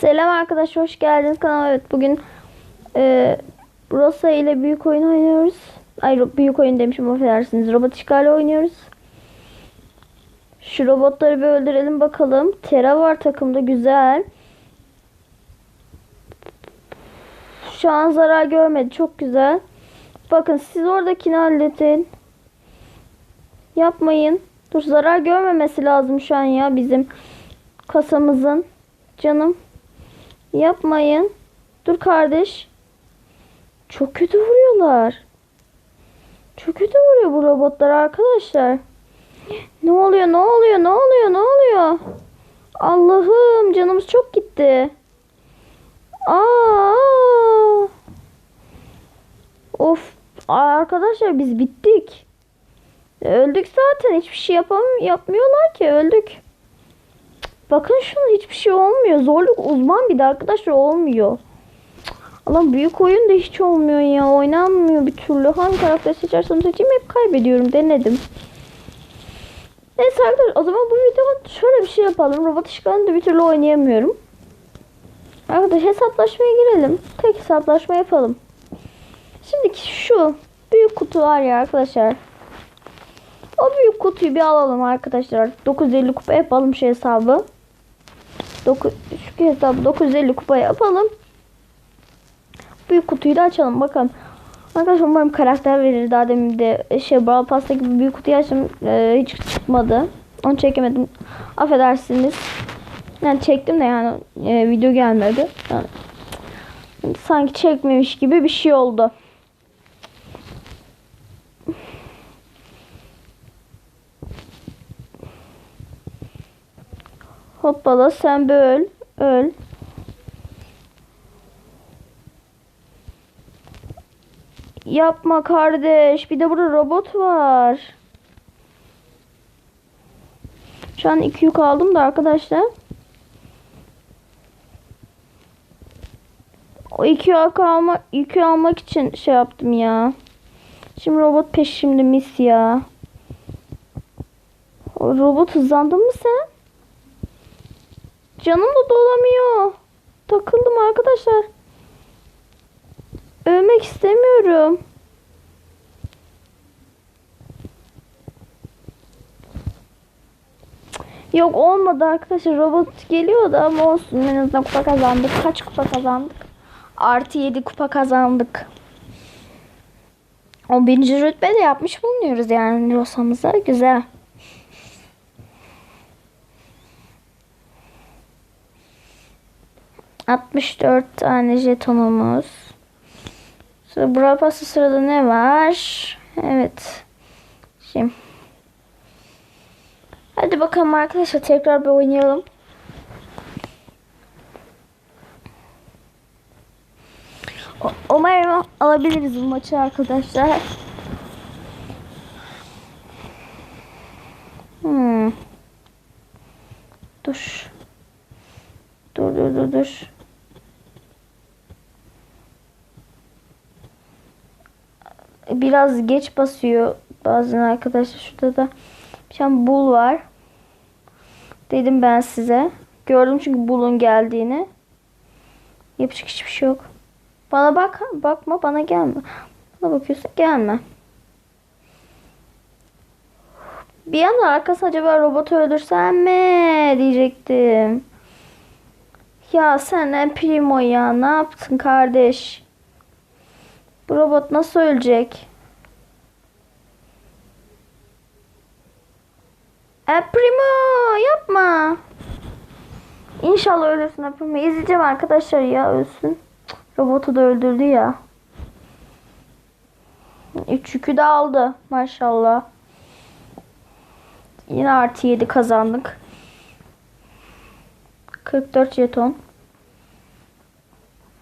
Selam arkadaşlar hoş geldiniz kanalıma. Evet bugün e, Rosa ile büyük oyun oynuyoruz. Ay büyük oyun demişim affedersiniz. Robot işgali oynuyoruz. Şu robotları bir öldürelim bakalım. Tera var takımda güzel. Şu an zarar görmedi çok güzel. Bakın siz oradakini halledin. Yapmayın. Dur zarar görmemesi lazım şu an ya bizim kasamızın. Canım. Yapmayın. Dur kardeş. Çok kötü vuruyorlar. Çok kötü vuruyor bu robotlar arkadaşlar. Ne oluyor? Ne oluyor? Ne oluyor? Ne oluyor? Allah'ım canımız çok gitti. Aa! Of arkadaşlar biz bittik. Öldük zaten. Hiçbir şey yapam yapmıyorlar ki. Öldük. Bakın şuna hiçbir şey olmuyor. Zorluk uzman bir de arkadaşlar olmuyor. Allah büyük oyun da hiç olmuyor ya. Oynanmıyor bir türlü. Hangi karakter seçersem seçeyim hep kaybediyorum. Denedim. Neyse arkadaşlar o zaman bu videoda şöyle bir şey yapalım. Robot işgalini de bir türlü oynayamıyorum. Arkadaşlar hesaplaşmaya girelim. Tek hesaplaşma yapalım. Şimdiki şu büyük kutu var ya arkadaşlar. O büyük kutuyu bir alalım arkadaşlar. 950 kupa yapalım şu hesabı. 9 şu hesabı 950 kupa yapalım. Büyük kutuyu da açalım bakalım. Arkadaşlar umarım karakter verir. Daha demin de şey Brawl Pass'ta gibi büyük kutuyu açtım. Ee, hiç çıkmadı. Onu çekemedim. Affedersiniz. Yani çektim de yani e, video gelmedi. Yani, sanki çekmemiş gibi bir şey oldu. Hoppala sen bir öl. Öl. Yapma kardeş. Bir de burada robot var. Şu an iki yük aldım da arkadaşlar. O iki yük almak, yükü almak için şey yaptım ya. Şimdi robot peşimde mis ya. O robot hızlandın mı sen? Canım da dolamıyor. Takıldım arkadaşlar. Ölmek istemiyorum. Yok olmadı arkadaşlar. Robot geliyordu ama olsun. En azından kupa kazandık. Kaç kupa kazandık? Artı 7 kupa kazandık. 11. rütbede yapmış bulunuyoruz yani Rosa'mıza. Güzel. Altmış dört tane jetonumuz. Sonra Brawl Pass'ta sırada ne var? Evet. Şimdi. Hadi bakalım arkadaşlar tekrar bir oynayalım. Umarım alabiliriz bu maçı arkadaşlar. Hmm. Dur. Dur dur dur dur. Biraz geç basıyor bazen arkadaşlar. Şurada da bir tane bul var. Dedim ben size. Gördüm çünkü bulun geldiğini. Yapacak hiçbir şey yok. Bana bak, bakma bana gelme. Bana bakıyorsun gelme. Bir anda arkası acaba robotu öldürsem mi diyecektim. Ya sen ne primo ya ne yaptın kardeş? Bu robot nasıl ölecek? E primo yapma. İnşallah ölürsün E primo. İzleyeceğim arkadaşlar ya ölsün. Robotu da öldürdü ya. Üç yükü de aldı maşallah. Yine artı 7 kazandık. 44 jeton.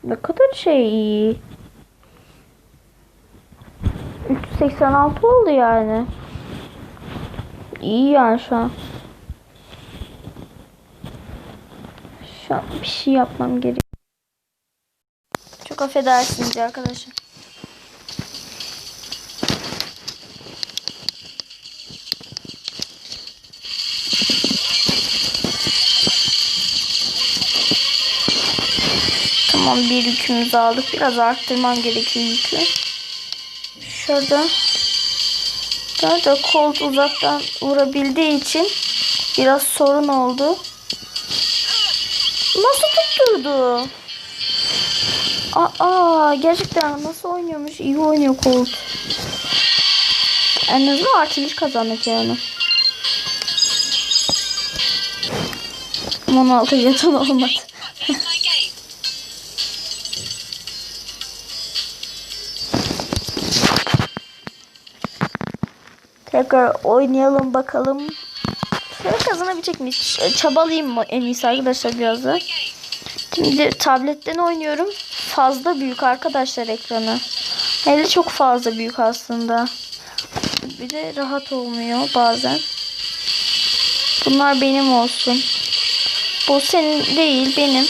Ne kadar şey iyi. 386 oldu yani. İyi yani şu an. Şu an bir şey yapmam gerek. Çok affedersiniz arkadaşlar. Tamam bir yükümüzü aldık. Biraz arttırmam gerekiyor yükü. Şurada. Nerede Colt uzaktan vurabildiği için biraz sorun oldu. Nasıl tutturdu? Aa gerçekten nasıl oynuyormuş? İyi oynuyor Colt. En azından artistlik kazandık yani. 16 jeton olmadı. Tekrar oynayalım bakalım. Şöyle kazanabilecek miyiz? Çabalayayım mı en iyisi arkadaşlar biraz da. Şimdi tabletten oynuyorum. Fazla büyük arkadaşlar ekranı. Hele çok fazla büyük aslında. Bir de rahat olmuyor bazen. Bunlar benim olsun. Bu senin değil benim.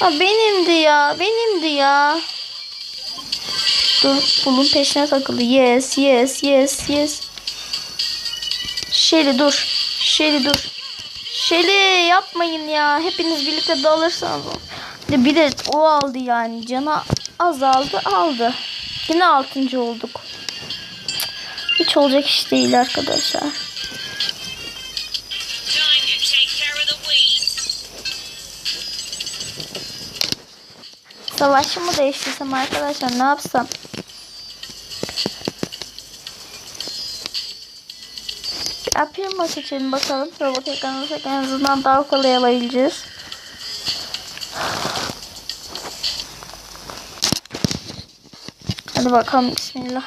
Ha benimdi ya. Benimdi ya. Dur bunun peşine takıldı. Yes yes yes yes. Şeli dur. Şeli dur. Şeli yapmayın ya. Hepiniz birlikte dalırsanız. Bir de- Bir de o aldı yani. Cana azaldı aldı. Yine altıncı olduk. Hiç olacak iş değil arkadaşlar. Savaşı mı değiştirsem arkadaşlar ne yapsam? Bir Apirma seçelim bakalım. Robot ekranı en azından daha kolay alabileceğiz. Hadi bakalım bismillah.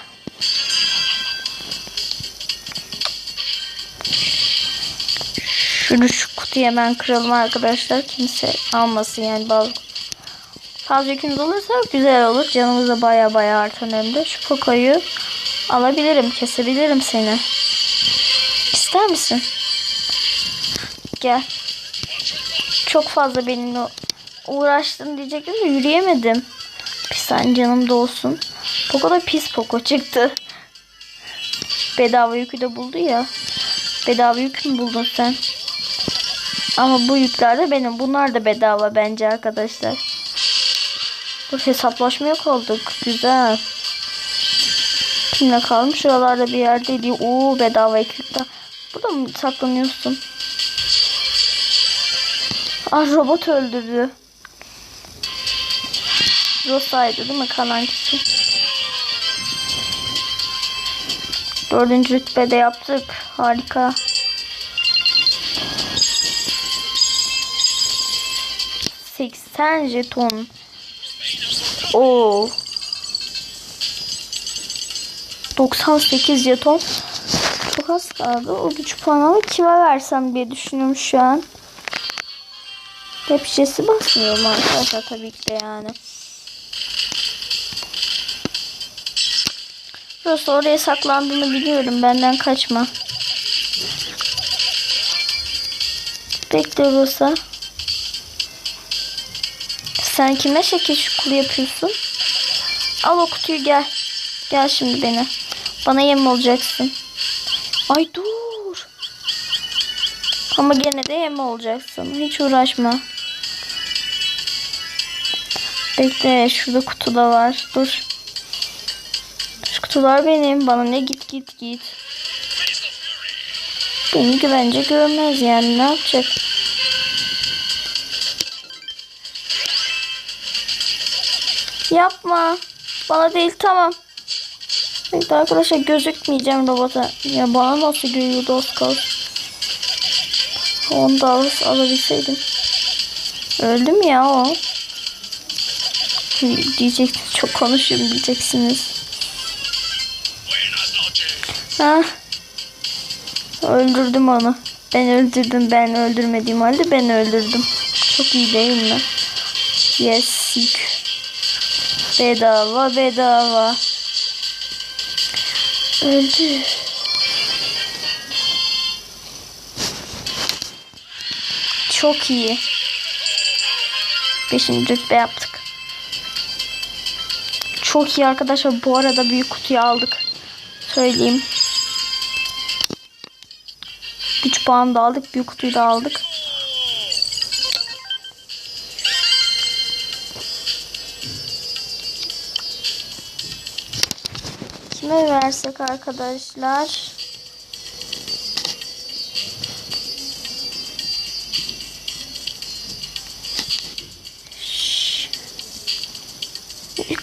Şunu şu kutuyu hemen kıralım arkadaşlar. Kimse almasın yani bazı Fazla olursa güzel olur. Canımız da baya baya artan hem de. Şu Poco'yu alabilirim. Kesebilirim seni. İster misin? Gel. Çok fazla benimle uğraştın diyecektim de yürüyemedim. Bir saniye canım da olsun. Poco da pis Poco çıktı. Bedava yükü de buldu ya. Bedava yük mü buldun sen? Ama bu yükler de benim. Bunlar da bedava bence arkadaşlar. Dur hesaplaşmaya kaldık. Güzel. Kimle kalmış? Şuralarda bir yerdeydi. Oo bedava ekipler. Burada mı saklanıyorsun? Ah robot öldürdü. Rosa'ydı değil mi kalan kişi? Dördüncü rütbede yaptık. Harika. Seksen jeton. Oo. 98 jeton. Çok az kaldı. O güç puanımı kime versem diye düşünüyorum şu an. Hep şişesi basmıyorum arkadaşlar tabii ki de yani. Burası oraya saklandığını biliyorum. Benden kaçma. Bekle Rosa. Sen kime şekil şukul yapıyorsun? Al o kutuyu gel. Gel şimdi beni. Bana yem olacaksın. Ay dur. Ama gene de yem olacaksın. Hiç uğraşma. Bekle şurada kutu da var. Dur. Şu kutular benim. Bana ne git git git. Beni güvence görmez yani ne yapacak? Yapma. Bana değil tamam. Evet arkadaşlar gözükmeyeceğim robota. Ya bana nasıl görüyordu kalsın. Onu da al- alabilseydim. Öldü mü ya o? Diyecektim çok konuşuyorum diyeceksiniz. Ha? Öldürdüm onu. Ben öldürdüm ben öldürmediğim halde ben öldürdüm. Çok iyi değil mi? Yes. Bedava bedava. Öldü. Çok iyi. Beşinci rütbe yaptık. Çok iyi arkadaşlar. Bu arada büyük kutuyu aldık. Söyleyeyim. Güç puanı da aldık. Büyük kutuyu da aldık. Kime versek arkadaşlar?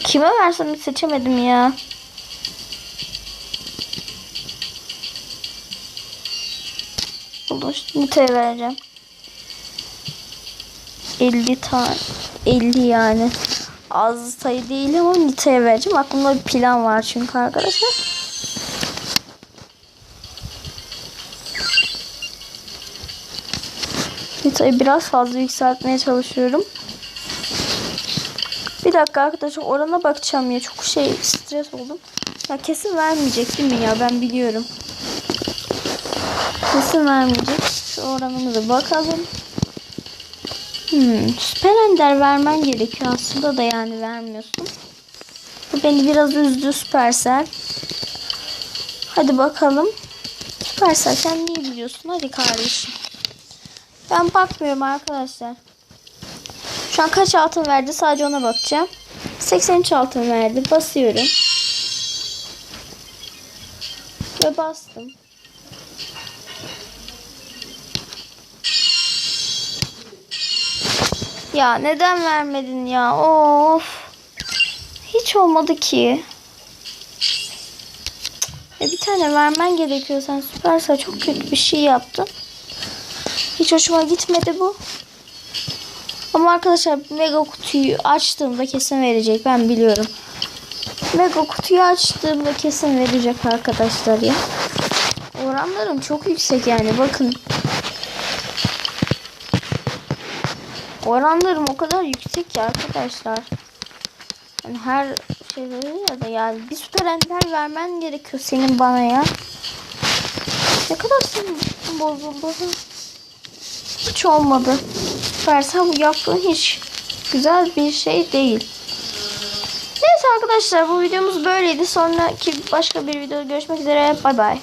Kime versem seçemedim ya. Buldum. Nita'ya vereceğim. 50 tane. 50 yani. Az sayı değil ama Nita'ya vereceğim. Aklımda bir plan var çünkü arkadaşlar. Nita'yı biraz fazla yükseltmeye çalışıyorum. Bir dakika arkadaşlar orana bakacağım ya. Çok şey stres oldum. Ya kesin vermeyecek değil mi ya? Ben biliyorum. Kesin vermeyecek. Şu oranımıza bakalım. Hmm, süper ender vermen gerekiyor aslında da yani vermiyorsun. Bu beni biraz üzdü Süpersel. Hadi bakalım. Süpersel sen niye biliyorsun? Hadi kardeşim. Ben bakmıyorum arkadaşlar. Şu an kaç altın verdi sadece ona bakacağım. 83 altın verdi. Basıyorum. Ve bastım. Ya neden vermedin ya? Of. Hiç olmadı ki. E bir tane vermen gerekiyor. Sen süperse çok kötü bir şey yaptın. Hiç hoşuma gitmedi bu. Ama arkadaşlar mega kutuyu açtığımda kesin verecek. Ben biliyorum. Mega kutuyu açtığımda kesin verecek arkadaşlar ya. Oranlarım çok yüksek yani bakın. Oranlarım o kadar yüksek ki arkadaşlar. Yani her şey veriyor da yani bir süper ender vermen gerekiyor senin bana ya. Ne kadar senin bozuldu. Hiç olmadı. Versen bu yaptığın hiç güzel bir şey değil. Neyse arkadaşlar bu videomuz böyleydi. Sonraki başka bir videoda görüşmek üzere. Bay bay.